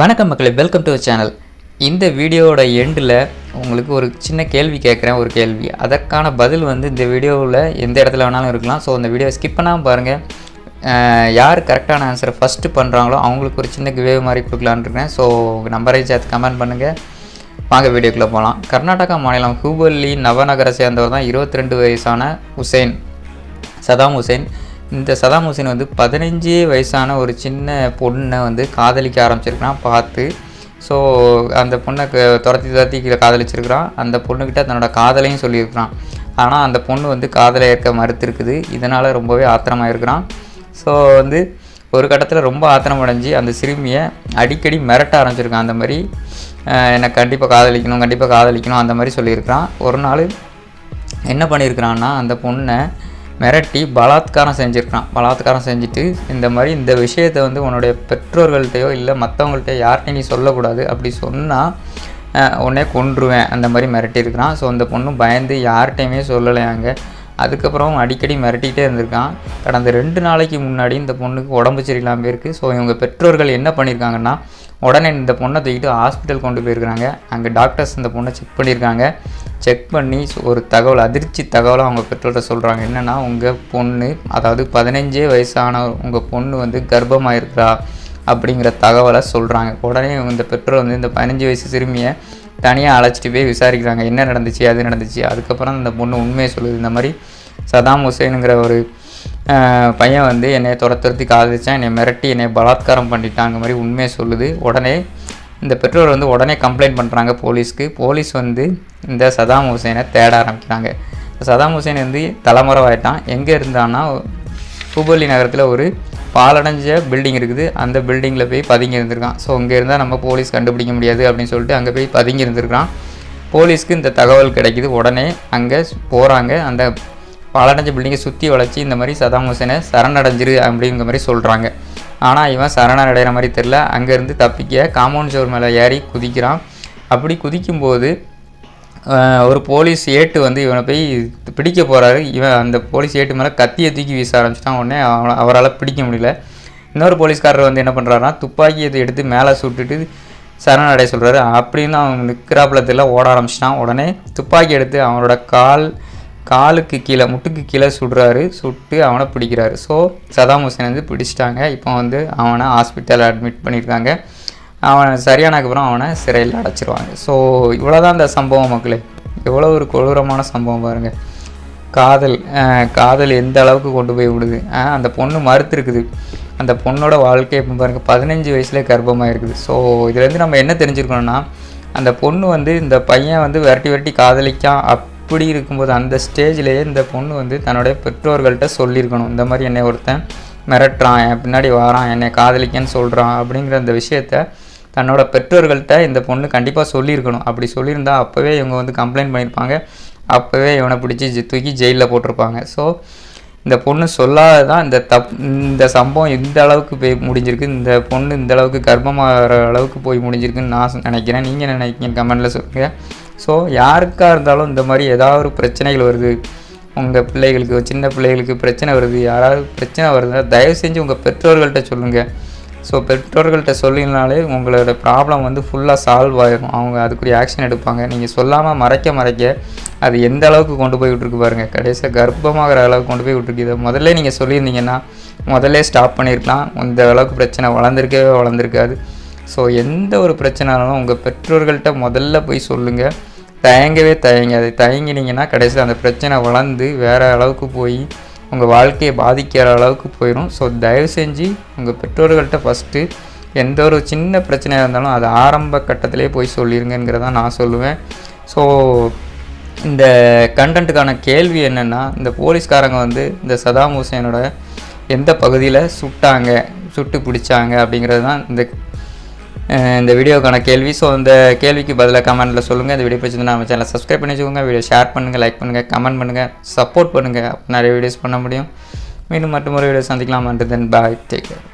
வணக்கம் மக்களே welcome to channel இந்த வீடியோவோட எண்டில் உங்களுக்கு ஒரு சின்ன கேள்வி கேட்குறேன் ஒரு கேள்வி. அதற்கான பதில் வந்து இந்த வீடியோவில் எந்த இடத்துல வேணாலும் இருக்கலாம். ஸோ அந்த வீடியோவை ஸ்கிப் பண்ணாமல் பாருங்கள் யார் கரெக்டான ஆன்சரை ஃபஸ்ட்டு பண்ணுறாங்களோ அவங்களுக்கு ஒரு சின்ன கிவே மாதிரி கொடுக்கலான்னு இருக்கேன். ஸோ உங்கள் நம்பரை சேர்த்து கமெண்ட் பண்ணுங்கள் வாங்க வீடியோக்குள்ளே போகலாம் கர்நாடகா மாநிலம் ஹூபல்லி நவநகரை சேர்ந்தவர் தான் இருபத்தி ரெண்டு வயசான உசேன் சதாம் ஹுசைன். இந்த சதாம் ஹுசேன் வந்து பதினஞ்சு வயசான ஒரு சின்ன பொண்ணை வந்து காதலிக்க ஆரம்பிச்சிருக்கிறான் பார்த்து. ஸோ அந்த பொண்ணை துரத்தி துரத்தி கீழே காதலிச்சிருக்கிறான். அந்த பொண்ணுக்கிட்ட தன்னோட காதலையும் சொல்லியிருக்கிறான். ஆனால் அந்த பொண்ணு வந்து காதலை ஏற்க மறுத்திருக்குது. இதனால் ரொம்பவே ஆத்திரமாக இருக்கிறான் ஸோ வந்து ஒரு கட்டத்தில் ரொம்ப ஆத்திரம் அடைஞ்சு அந்த சிறுமியை அடிக்கடி மிரட்ட ஆரம்பிச்சிருக்கான். அந்த மாதிரி என்னை கண்டிப்பாக காதலிக்கணும் கண்டிப்பாக காதலிக்கணும் அந்த மாதிரி சொல்லியிருக்கிறான். ஒரு நாள் என்ன பண்ணியிருக்கிறான்னா அந்த பொண்ணை மிரட்டி பலாத்காரம் செஞ்சுருக்கான் பலாத்காரம் செஞ்சுட்டு இந்த மாதிரி இந்த விஷயத்தை வந்து உன்னுடைய பெற்றோர்கள்ட்டையோ இல்லை மற்றவங்கள்ட்டையோ யார்கிட்டையும் நீ சொல்லக்கூடாது அப்படி சொன்னால் உடனே கொன்றுவேன். அந்த மாதிரி மிரட்டியிருக்கிறான். ஸோ அந்த பொண்ணு பயந்து யார்கிட்டையுமே சொல்லலையாங்க அதுக்கப்புறம் அடிக்கடி மிரட்டிகிட்டே இருந்திருக்கான். கடந்த ரெண்டு நாளைக்கு முன்னாடி இந்த பொண்ணுக்கு உடம்பு சரியில்லாமல் இருக்குது ஸோ இவங்க பெற்றோர்கள் என்ன பண்ணியிருக்காங்கன்னா உடனே இந்த பொண்ணை தூக்கிட்டு ஹாஸ்பிட்டல் கொண்டு போயிருக்கிறாங்க. அங்கே டாக்டர்ஸ் இந்த பொண்ணை செக் பண்ணியிருக்காங்க. செக் பண்ணி ஒரு தகவல் அதிர்ச்சி தகவலை அவங்க பெற்றோர்கிட்ட சொல்கிறாங்க என்னென்னா உங்கள் பொண்ணு அதாவது பதினஞ்சே வயசான உங்கள் பொண்ணு வந்து கர்ப்பமாக இருக்கிறா அப்படிங்கிற தகவலை சொல்கிறாங்க உடனே இந்த பெற்றோர் வந்து இந்த பதினஞ்சு வயசு சிறுமியை தனியாக அழைச்சிட்டு போய் விசாரிக்கிறாங்க. என்ன நடந்துச்சு அது நடந்துச்சு? அதுக்கப்புறம் இந்த பொண்ணு உண்மையை சொல்லுது. இந்த மாதிரி சதாம் ஹுசைனுங்கிற ஒரு பையன் வந்து என்னை துரத்துறதுக்கு ஆதரித்தான் என்னை மிரட்டி என்னை பலாத்காரம் பண்ணிட்டாங்க மாதிரி உண்மையை சொல்லுது. உடனே இந்த பெற்றோர் வந்து உடனே கம்ப்ளைண்ட் பண்ணுறாங்க போலீஸ்க்கு. போலீஸ் வந்து இந்த சதாம் ஹுசேனை தேட ஆரம்பிக்கிறாங்க. சதாம் ஹுசேன் வந்து தலைமுறைவாயிட்டான். எங்கே இருந்தான்னா ஹூபல்லி நகரத்தில் ஒரு பாலடைஞ்ச பில்டிங் இருக்குது. அந்த பில்டிங்கில் போய் பதுங்கி இருந்திருக்கான். ஸோ இங்கே இருந்தால் நம்ம போலீஸ் கண்டுபிடிக்க முடியாது அப்படின்னு சொல்லிட்டு அங்கே போய் பதுங்கி இருந்திருக்கான் போலீஸ்க்கு இந்த தகவல் கிடைக்குது. உடனே அங்கே போகிறாங்க அந்த பாலடைஞ்ச பில்டிங்கை சுற்றி வளைச்சி இந்த மாதிரி சதாம் ஹுசேனை சரணடைஞ்சிரு அப்படிங்கிற மாதிரி சொல்கிறாங்க ஆனால் இவன் சரணடைகிற மாதிரி தெரில அங்கேருந்து தப்பிக்க காம்பவுண்ட் சுவர் மேலே ஏறி குதிக்கிறான். அப்படி குதிக்கும்போது ஒரு போலீஸ் ஏட்டு வந்து இவனை போய் பிடிக்க போகிறாரு இவன் அந்த போலீஸ் ஏட்டு மேலே கத்தியை தூக்கி வீச ஆரம்பிச்சிட்டான். உடனே அவனை அவரால் பிடிக்க முடியல. இன்னொரு போலீஸ்காரர் வந்து என்ன பண்ணுறாருனா துப்பாக்கியை எடுத்து மேலே சுட்டுட்டு சரணடைய சொல்கிறாரு அப்படின்னு அவன் நிற்கிறாப்புல தெரியல ஓட ஆரம்பிச்சிட்டான். உடனே துப்பாக்கி எடுத்து அவனோட கால் காலுக்கு கீழே முட்டுக்கு கீழே சுடுறாரு சுட்டு அவனை பிடிக்கிறாரு. ஸோ சதாம் ஹுசேன் வந்து பிடிச்சிட்டாங்க. இப்போ வந்து அவனை ஹாஸ்பிட்டலில் அட்மிட் பண்ணியிருக்காங்க அவனை சரியானதுக்கப்புறம் அவனை சிறையில் அடைச்சிருவாங்க. ஸோ இவ்வளோதான் இந்த சம்பவம் மக்களே. எவ்வளோ ஒரு கொடூரமான சம்பவம் பாருங்கள் காதல் காதல் எந்த அளவுக்கு கொண்டு போய் விடுது? அந்த பொண்ணு மறுத்துருக்குது. அந்த பொண்ணோட வாழ்க்கை இப்போ பாருங்கள் பதினஞ்சு வயசுலேயே கர்ப்பமாக இருக்குது ஸோ இதுலேருந்து நம்ம என்ன தெரிஞ்சுருக்கணும்னா அந்த பொண்ணு வந்து இந்த பையன் வந்து விரட்டி விரட்டி காதலிக்கான் இப்படி இருக்கும்போது அந்த ஸ்டேஜ்லேயே இந்த பொண்ணு வந்து தன்னுடைய பெற்றோர்கள்ட்ட சொல்லியிருக்கணும். இந்த மாதிரி என்னை ஒருத்தன் மிரட்டுறான் என் பின்னாடி வாரான் என்னை காதலிக்கன்னு சொல்கிறான் அப்படிங்கிற அந்த விஷயத்த தன்னோட பெற்றோர்கள்ட்ட இந்த பொண்ணு கண்டிப்பாக சொல்லியிருக்கணும். அப்படி சொல்லியிருந்தா அப்போவே இவங்க வந்து கம்ப்ளைண்ட் பண்ணியிருப்பாங்க. அப்போவே இவனை பிடிச்சி ஜி- தூக்கி ஜெயிலில் போட்டிருப்பாங்க. ஸோ இந்த பொண்ணு சொல்லாத தான் இந்த தப் இந்த சம்பவம் இந்த அளவுக்கு போய் முடிஞ்சிருக்கு. இந்த பொண்ணு இந்த அளவுக்கு கர்ப்பமாகிற அளவுக்கு போய் முடிஞ்சிருக்குன்னு நான் நினைக்கிறேன். நீங்கள் என்ன நினைக்கிறீங்க? கமெண்டில் சொல்லுங்கள் ஸோ யாருக்காக இருந்தாலும் இந்த மாதிரி ஏதாவது ஒரு பிரச்சனைகள் வருது உங்கள் பிள்ளைகளுக்கு சின்ன பிள்ளைகளுக்கு பிரச்சனை வருது யாராவது பிரச்சனை வருதுன்னா தயவு செஞ்சு உங்கள் பெற்றோர்கள்ட்ட சொல்லுங்கள் ஸோ பெற்றோர்கள்ட்ட சொல்லினாலே உங்களோட ப்ராப்ளம் வந்து ஃபுல்லாக சால்வ் ஆகிடும் அவங்க அதுக்குரிய ஆக்ஷன் எடுப்பாங்க. நீங்கள் சொல்லாமல் மறைக்க மறைக்க அது எந்த அளவுக்கு கொண்டு போய் விட்ருக்கு பாருங்கள் கடைசியாக கர்ப்பமாகிற அளவுக்கு கொண்டு போய் விட்டுருக்கு. இதை முதல்ல நீங்கள் சொல்லியிருந்தீங்கன்னா முதல்ல ஸ்டாப் பண்ணியிருக்கலாம். இந்த அளவுக்கு பிரச்சனை வளர்ந்துருக்கவே வளர்ந்துருக்காது. ஸோ எந்த ஒரு பிரச்சனைனாலும் உங்கள் பெற்றோர்கள்ட்ட முதல்ல போய் சொல்லுங்கள் தயங்கவே தயங்காது தயங்கினீங்கன்னா கடைசியில் அந்த பிரச்சனை வளர்ந்து வேறு அளவுக்கு போய் உங்கள் வாழ்க்கையை பாதிக்கிற அளவுக்கு போயிடும் ஸோ தயவு செஞ்சு உங்கள் பெற்றோர்கள்ட்ட ஃபஸ்ட்டு எந்த ஒரு சின்ன பிரச்சனையாக இருந்தாலும் அது ஆரம்ப கட்டத்திலே போய் சொல்லிடுங்கிறதான் நான் சொல்லுவேன். ஸோ இந்த கண்டென்ட்டுக்கான கேள்வி என்னென்னா இந்த போலீஸ்காரங்க வந்து இந்த சதாம் ஹுசேனோட எந்த பகுதியில் சுட்டாங்க சுட்டு பிடிச்சாங்க அப்படிங்கிறது தான் இந்த இந்த வீடியோக்கான கேள்வி. ஸோ இந்த கேள்விக்கு பதிலாக கமெண்ட்டில் சொல்லுங்கள் இந்த வீடியோ பிடிச்சிருந்தா நம்ம சேனலை சப்ஸ்கிரைப் பண்ணி வச்சுக்கோங்க. வீடியோ ஷேர் பண்ணுங்கள் லைக் பண்ணுங்கள் கமெண்ட் பண்ணுங்கள் சப்போர்ட் பண்ணுங்கள் நிறைய வீடியோஸ் பண்ண முடியும். மீண்டும் மற்றும் ஒரு வீடியோ சந்திக்கலாம் தென் பாய் டேக் கேர்